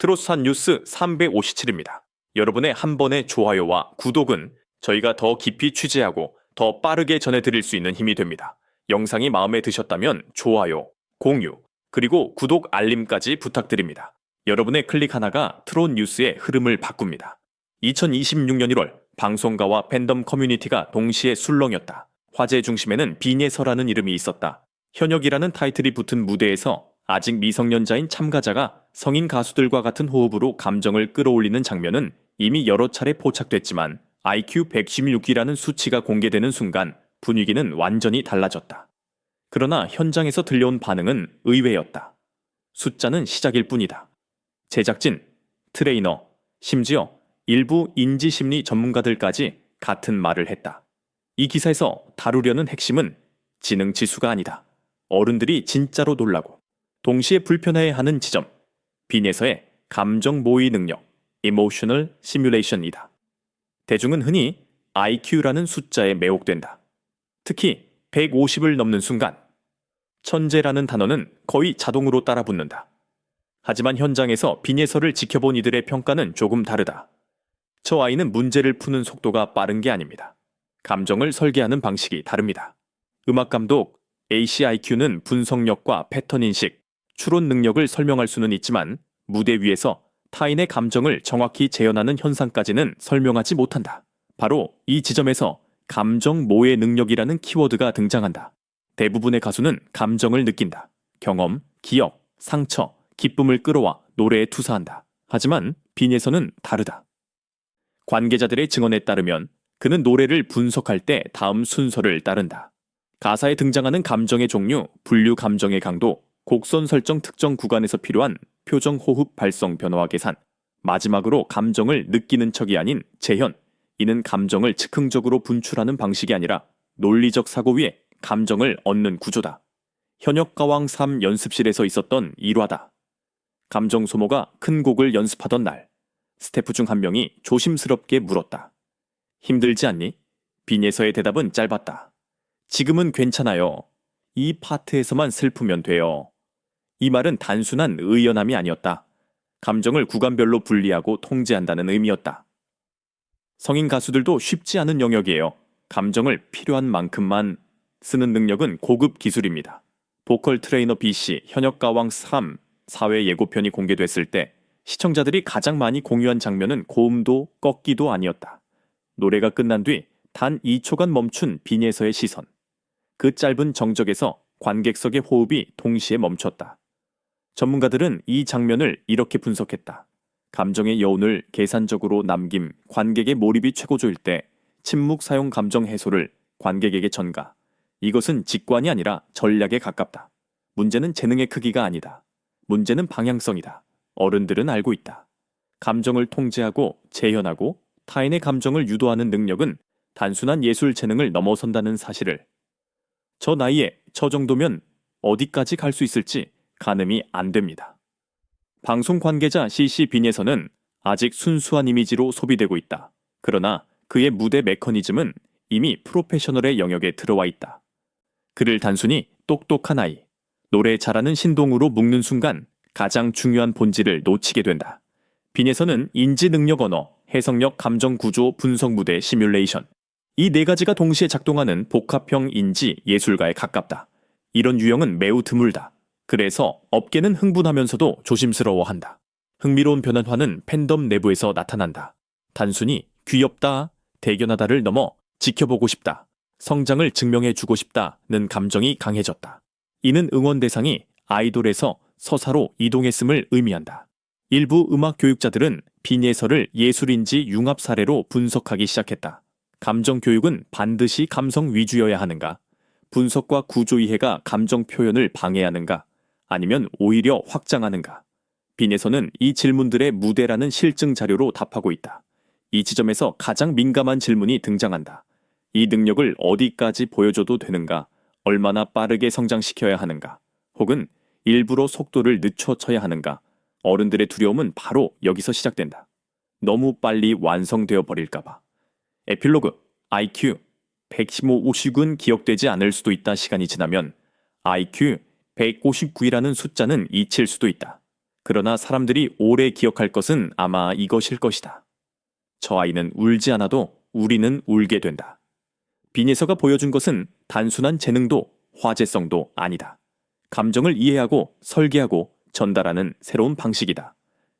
트로스한 뉴스 357입니다. 여러분의 한 번의 좋아요와 구독은 저희가 더 깊이 취재하고 더 빠르게 전해드릴 수 있는 힘이 됩니다. 영상이 마음에 드셨다면 좋아요, 공유, 그리고 구독 알림까지 부탁드립니다. 여러분의 클릭 하나가 트론 뉴스의 흐름을 바꿉니다. 2026년 1월 방송가와 팬덤 커뮤니티가 동시에 술렁였다. 화제 중심에는 비네서라는 이름이 있었다. 현역이라는 타이틀이 붙은 무대에서 아직 미성년자인 참가자가 성인 가수들과 같은 호흡으로 감정을 끌어올리는 장면은 이미 여러 차례 포착됐지만 IQ 116이라는 수치가 공개되는 순간 분위기는 완전히 달라졌다. 그러나 현장에서 들려온 반응은 의외였다. 숫자는 시작일 뿐이다. 제작진, 트레이너, 심지어 일부 인지심리 전문가들까지 같은 말을 했다. 이 기사에서 다루려는 핵심은 지능 지수가 아니다. 어른들이 진짜로 놀라고 동시에 불편해하는 지점, 빈에서의 감정 모의 능력, emotional simulation이다. 대중은 흔히 IQ라는 숫자에 매혹된다. 특히 150을 넘는 순간, 천재라는 단어는 거의 자동으로 따라 붙는다. 하지만 현장에서 빈예서를 지켜본 이들의 평가는 조금 다르다. 저 아이는 문제를 푸는 속도가 빠른 게 아닙니다. 감정을 설계하는 방식이 다릅니다. 음악 감독 ACIQ는 분석력과 패턴 인식, 추론 능력을 설명할 수는 있지만 무대 위에서 타인의 감정을 정확히 재현하는 현상까지는 설명하지 못한다. 바로 이 지점에서 감정 모의 능력이라는 키워드가 등장한다. 대부분의 가수는 감정을 느낀다. 경험, 기억, 상처, 기쁨을 끌어와 노래에 투사한다. 하지만 빈에서는 다르다. 관계자들의 증언에 따르면 그는 노래를 분석할 때 다음 순서를 따른다. 가사에 등장하는 감정의 종류, 분류 감정의 강도, 곡선 설정 특정 구간에서 필요한 표정 호흡 발성 변화와 계산, 마지막으로 감정을 느끼는 척이 아닌 재현, 이는 감정을 즉흥적으로 분출하는 방식이 아니라 논리적 사고 위에 감정을 얻는 구조다. 현역 가왕 3 연습실에서 있었던 일화다. 감정 소모가 큰 곡을 연습하던 날, 스태프 중 한 명이 조심스럽게 물었다. 힘들지 않니? 빈에서의 대답은 짧았다. 지금은 괜찮아요. 이 파트에서만 슬프면 돼요. 이 말은 단순한 의연함이 아니었다. 감정을 구간별로 분리하고 통제한다는 의미였다. 성인 가수들도 쉽지 않은 영역이에요. 감정을 필요한 만큼만 쓰는 능력은 고급 기술입니다. 보컬 트레이너 B씨 현역 가왕 3 사회 예고편이 공개됐을 때 시청자들이 가장 많이 공유한 장면은 고음도 꺾기도 아니었다. 노래가 끝난 뒤 단 2초간 멈춘 빈에서의 시선. 그 짧은 정적에서 관객석의 호흡이 동시에 멈췄다. 전문가들은 이 장면을 이렇게 분석했다. 감정의 여운을 계산적으로 남김, 관객의 몰입이 최고조일 때 침묵 사용 감정 해소를 관객에게 전가. 이것은 직관이 아니라 전략에 가깝다. 문제는 재능의 크기가 아니다. 문제는 방향성이다. 어른들은 알고 있다. 감정을 통제하고 재현하고 타인의 감정을 유도하는 능력은 단순한 예술 재능을 넘어선다는 사실을 저 나이에 저 정도면 어디까지 갈 수 있을지 가늠이 안 됩니다. 방송 관계자 CC 빈에서는 아직 순수한 이미지로 소비되고 있다. 그러나 그의 무대 메커니즘은 이미 프로페셔널의 영역에 들어와 있다. 그를 단순히 똑똑한 아이, 노래 잘하는 신동으로 묶는 순간 가장 중요한 본질을 놓치게 된다. 빈에서는 인지 능력 언어, 해석력 감정 구조 분석 무대 시뮬레이션. 이 네 가지가 동시에 작동하는 복합형 인지 예술가에 가깝다. 이런 유형은 매우 드물다. 그래서 업계는 흥분하면서도 조심스러워한다. 흥미로운 변화는 팬덤 내부에서 나타난다. 단순히 귀엽다, 대견하다를 넘어 지켜보고 싶다, 성장을 증명해 주고 싶다는 감정이 강해졌다. 이는 응원 대상이 아이돌에서 서사로 이동했음을 의미한다. 일부 음악 교육자들은 빈예설을 예술인지 융합 사례로 분석하기 시작했다. 감정 교육은 반드시 감성 위주여야 하는가? 분석과 구조 이해가 감정 표현을 방해하는가? 아니면 오히려 확장하는가? 빈에서는 이 질문들의 무대라는 실증 자료로 답하고 있다. 이 지점에서 가장 민감한 질문이 등장한다. 이 능력을 어디까지 보여줘도 되는가? 얼마나 빠르게 성장시켜야 하는가? 혹은 일부러 속도를 늦춰쳐야 하는가? 어른들의 두려움은 바로 여기서 시작된다. 너무 빨리 완성되어 버릴까봐. 에필로그, IQ, 115씩은 기억되지 않을 수도 있다 시간이 지나면 IQ 159이라는 숫자는 잊힐 수도 있다. 그러나 사람들이 오래 기억할 것은 아마 이것일 것이다. 저 아이는 울지 않아도 우리는 울게 된다. 비니서가 보여준 것은 단순한 재능도 화제성도 아니다. 감정을 이해하고 설계하고 전달하는 새로운 방식이다.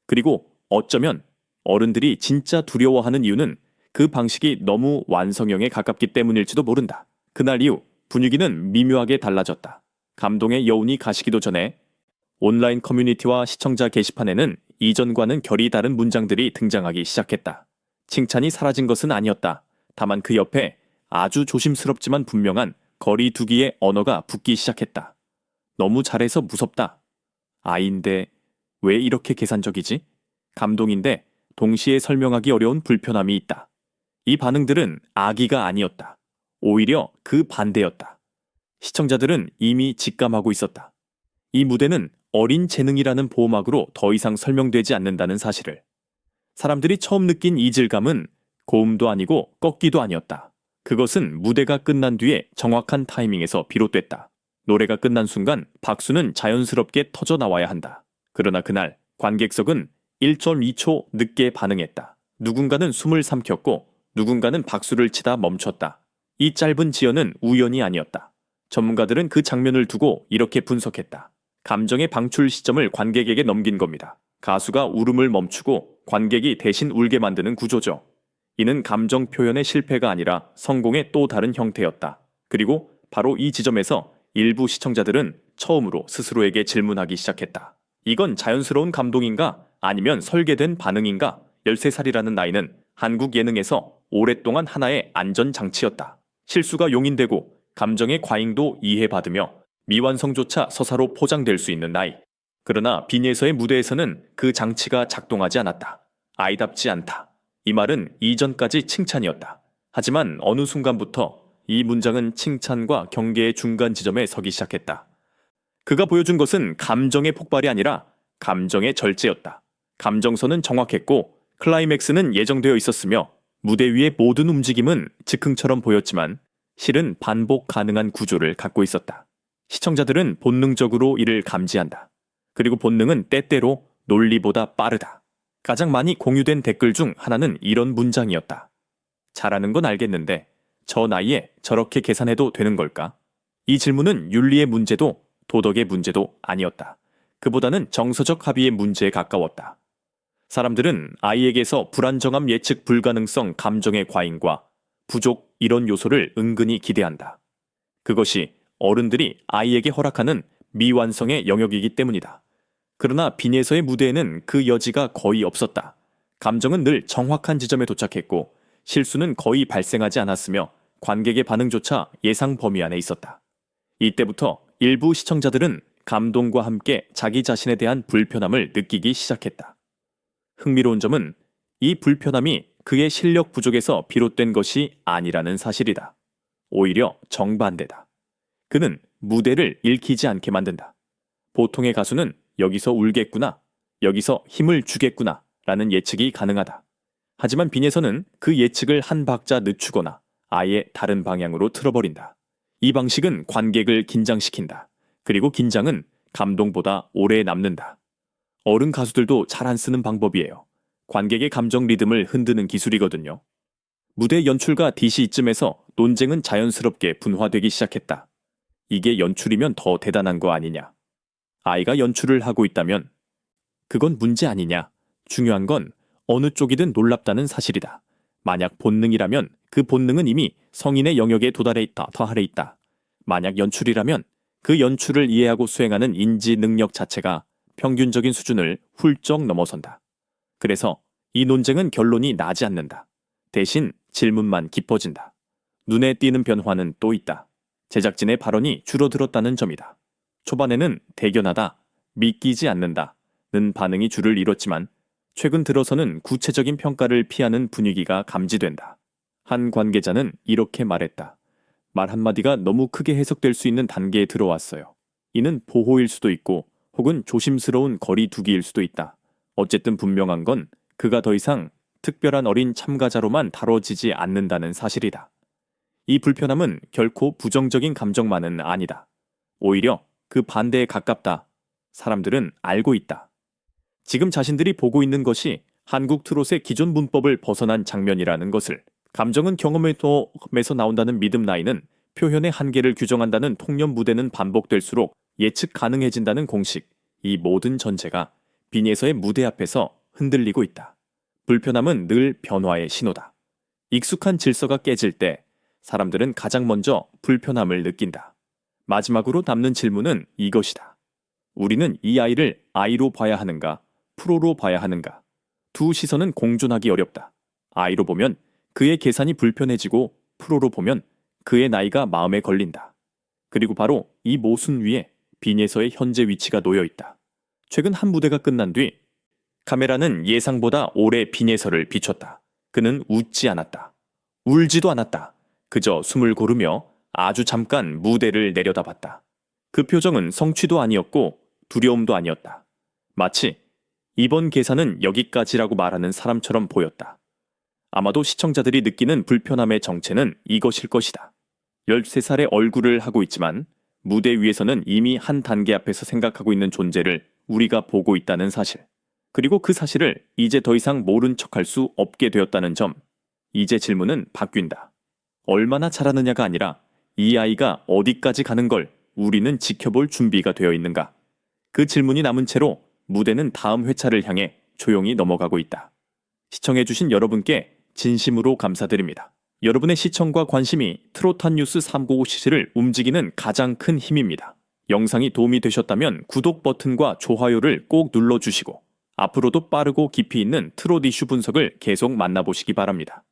그리고 어쩌면 어른들이 진짜 두려워하는 이유는 그 방식이 너무 완성형에 가깝기 때문일지도 모른다. 그날 이후 분위기는 미묘하게 달라졌다. 감동의 여운이 가시기도 전에 온라인 커뮤니티와 시청자 게시판에는 이전과는 결이 다른 문장들이 등장하기 시작했다. 칭찬이 사라진 것은 아니었다. 다만 그 옆에 아주 조심스럽지만 분명한 거리 두기의 언어가 붙기 시작했다. 너무 잘해서 무섭다. 아이인데 왜 이렇게 계산적이지? 감동인데 동시에 설명하기 어려운 불편함이 있다. 이 반응들은 악의가 아니었다. 오히려 그 반대였다. 시청자들은 이미 직감하고 있었다. 이 무대는 어린 재능이라는 보호막으로 더 이상 설명되지 않는다는 사실을. 사람들이 처음 느낀 이질감은 고음도 아니고 꺾기도 아니었다. 그것은 무대가 끝난 뒤에 정확한 타이밍에서 비롯됐다. 노래가 끝난 순간 박수는 자연스럽게 터져 나와야 한다. 그러나 그날 관객석은 1.2초 늦게 반응했다. 누군가는 숨을 삼켰고 누군가는 박수를 치다 멈췄다. 이 짧은 지연은 우연이 아니었다. 전문가들은 그 장면을 두고 이렇게 분석했다. 감정의 방출 시점을 관객에게 넘긴 겁니다. 가수가 울음을 멈추고 관객이 대신 울게 만드는 구조죠. 이는 감정 표현의 실패가 아니라 성공의 또 다른 형태였다. 그리고 바로 이 지점에서 일부 시청자들은 처음으로 스스로에게 질문하기 시작했다. 이건 자연스러운 감동인가? 아니면 설계된 반응인가? 13살이라는 나이는 한국 예능에서 오랫동안 하나의 안전장치였다. 실수가 용인되고 감정의 과잉도 이해받으며 미완성조차 서사로 포장될 수 있는 나이. 그러나 비니에서의 무대에서는 그 장치가 작동하지 않았다. 아이답지 않다. 이 말은 이전까지 칭찬이었다. 하지만 어느 순간부터 이 문장은 칭찬과 경계의 중간 지점에 서기 시작했다. 그가 보여준 것은 감정의 폭발이 아니라 감정의 절제였다. 감정선은 정확했고 클라이맥스는 예정되어 있었으며 무대 위의 모든 움직임은 즉흥처럼 보였지만 실은 반복 가능한 구조를 갖고 있었다. 시청자들은 본능적으로 이를 감지한다. 그리고 본능은 때때로 논리보다 빠르다. 가장 많이 공유된 댓글 중 하나는 이런 문장이었다. 잘하는 건 알겠는데 저 나이에 저렇게 계산해도 되는 걸까? 이 질문은 윤리의 문제도 도덕의 문제도 아니었다. 그보다는 정서적 합의의 문제에 가까웠다. 사람들은 아이에게서 불안정함 예측 불가능성 감정의 과잉과 부족 이런 요소를 은근히 기대한다. 그것이 어른들이 아이에게 허락하는 미완성의 영역이기 때문이다. 그러나 비니에서의 무대에는 그 여지가 거의 없었다. 감정은 늘 정확한 지점에 도착했고 실수는 거의 발생하지 않았으며 관객의 반응조차 예상 범위 안에 있었다. 이때부터 일부 시청자들은 감동과 함께 자기 자신에 대한 불편함을 느끼기 시작했다. 흥미로운 점은 이 불편함이 그의 실력 부족에서 비롯된 것이 아니라는 사실이다. 오히려 정반대다. 그는 무대를 읽히지 않게 만든다. 보통의 가수는 여기서 울겠구나, 여기서 힘을 주겠구나 라는 예측이 가능하다. 하지만 빈에서는 그 예측을 한 박자 늦추거나 아예 다른 방향으로 틀어버린다. 이 방식은 관객을 긴장시킨다. 그리고 긴장은 감동보다 오래 남는다. 어른 가수들도 잘 안 쓰는 방법이에요. 관객의 감정 리듬을 흔드는 기술이거든요. 무대 연출과 DC 이쯤에서 논쟁은 자연스럽게 분화되기 시작했다. 이게 연출이면 더 대단한 거 아니냐. 아이가 연출을 하고 있다면 그건 문제 아니냐. 중요한 건 어느 쪽이든 놀랍다는 사실이다. 만약 본능이라면 그 본능은 이미 성인의 영역에 도달해 있다, 더 아래 있다. 만약 연출이라면 그 연출을 이해하고 수행하는 인지 능력 자체가 평균적인 수준을 훌쩍 넘어선다. 그래서 이 논쟁은 결론이 나지 않는다. 대신 질문만 깊어진다. 눈에 띄는 변화는 또 있다. 제작진의 발언이 줄어들었다는 점이다. 초반에는 대견하다, 믿기지 않는다는 반응이 줄을 이뤘지만 최근 들어서는 구체적인 평가를 피하는 분위기가 감지된다. 한 관계자는 이렇게 말했다. 말 한마디가 너무 크게 해석될 수 있는 단계에 들어왔어요. 이는 보호일 수도 있고 혹은 조심스러운 거리 두기일 수도 있다. 어쨌든 분명한 건 그가 더 이상 특별한 어린 참가자로만 다뤄지지 않는다는 사실이다. 이 불편함은 결코 부정적인 감정만은 아니다. 오히려 그 반대에 가깝다. 사람들은 알고 있다. 지금 자신들이 보고 있는 것이 한국 트롯의 기존 문법을 벗어난 장면이라는 것을 감정은 경험에서 나온다는 믿음 나이는 표현의 한계를 규정한다는 통념 무대는 반복될수록 예측 가능해진다는 공식 이 모든 전제가 빈에서의 무대 앞에서 흔들리고 있다. 불편함은 늘 변화의 신호다. 익숙한 질서가 깨질 때 사람들은 가장 먼저 불편함을 느낀다. 마지막으로 남는 질문은 이것이다. 우리는 이 아이를 아이로 봐야 하는가, 프로로 봐야 하는가? 두 시선은 공존하기 어렵다. 아이로 보면 그의 계산이 불편해지고 프로로 보면 그의 나이가 마음에 걸린다. 그리고 바로 이 모순 위에 빈에서의 현재 위치가 놓여 있다. 최근 한 무대가 끝난 뒤 카메라는 예상보다 오래 빈에서를 비췄다. 그는 웃지 않았다. 울지도 않았다. 그저 숨을 고르며 아주 잠깐 무대를 내려다봤다. 그 표정은 성취도 아니었고 두려움도 아니었다. 마치 이번 계산은 여기까지라고 말하는 사람처럼 보였다. 아마도 시청자들이 느끼는 불편함의 정체는 이것일 것이다. 13살의 얼굴을 하고 있지만 무대 위에서는 이미 한 단계 앞에서 생각하고 있는 존재를 우리가 보고 있다는 사실. 그리고 그 사실을 이제 더 이상 모른 척할 수 없게 되었다는 점. 이제 질문은 바뀐다. 얼마나 잘하느냐가 아니라 이 아이가 어디까지 가는 걸 우리는 지켜볼 준비가 되어 있는가. 그 질문이 남은 채로 무대는 다음 회차를 향해 조용히 넘어가고 있다. 시청해주신 여러분께 진심으로 감사드립니다. 여러분의 시청과 관심이 트로탄 뉴스 395 시즈를 움직이는 가장 큰 힘입니다. 영상이 도움이 되셨다면 구독 버튼과 좋아요를 꼭 눌러주시고 앞으로도 빠르고 깊이 있는 트롯 이슈 분석을 계속 만나보시기 바랍니다.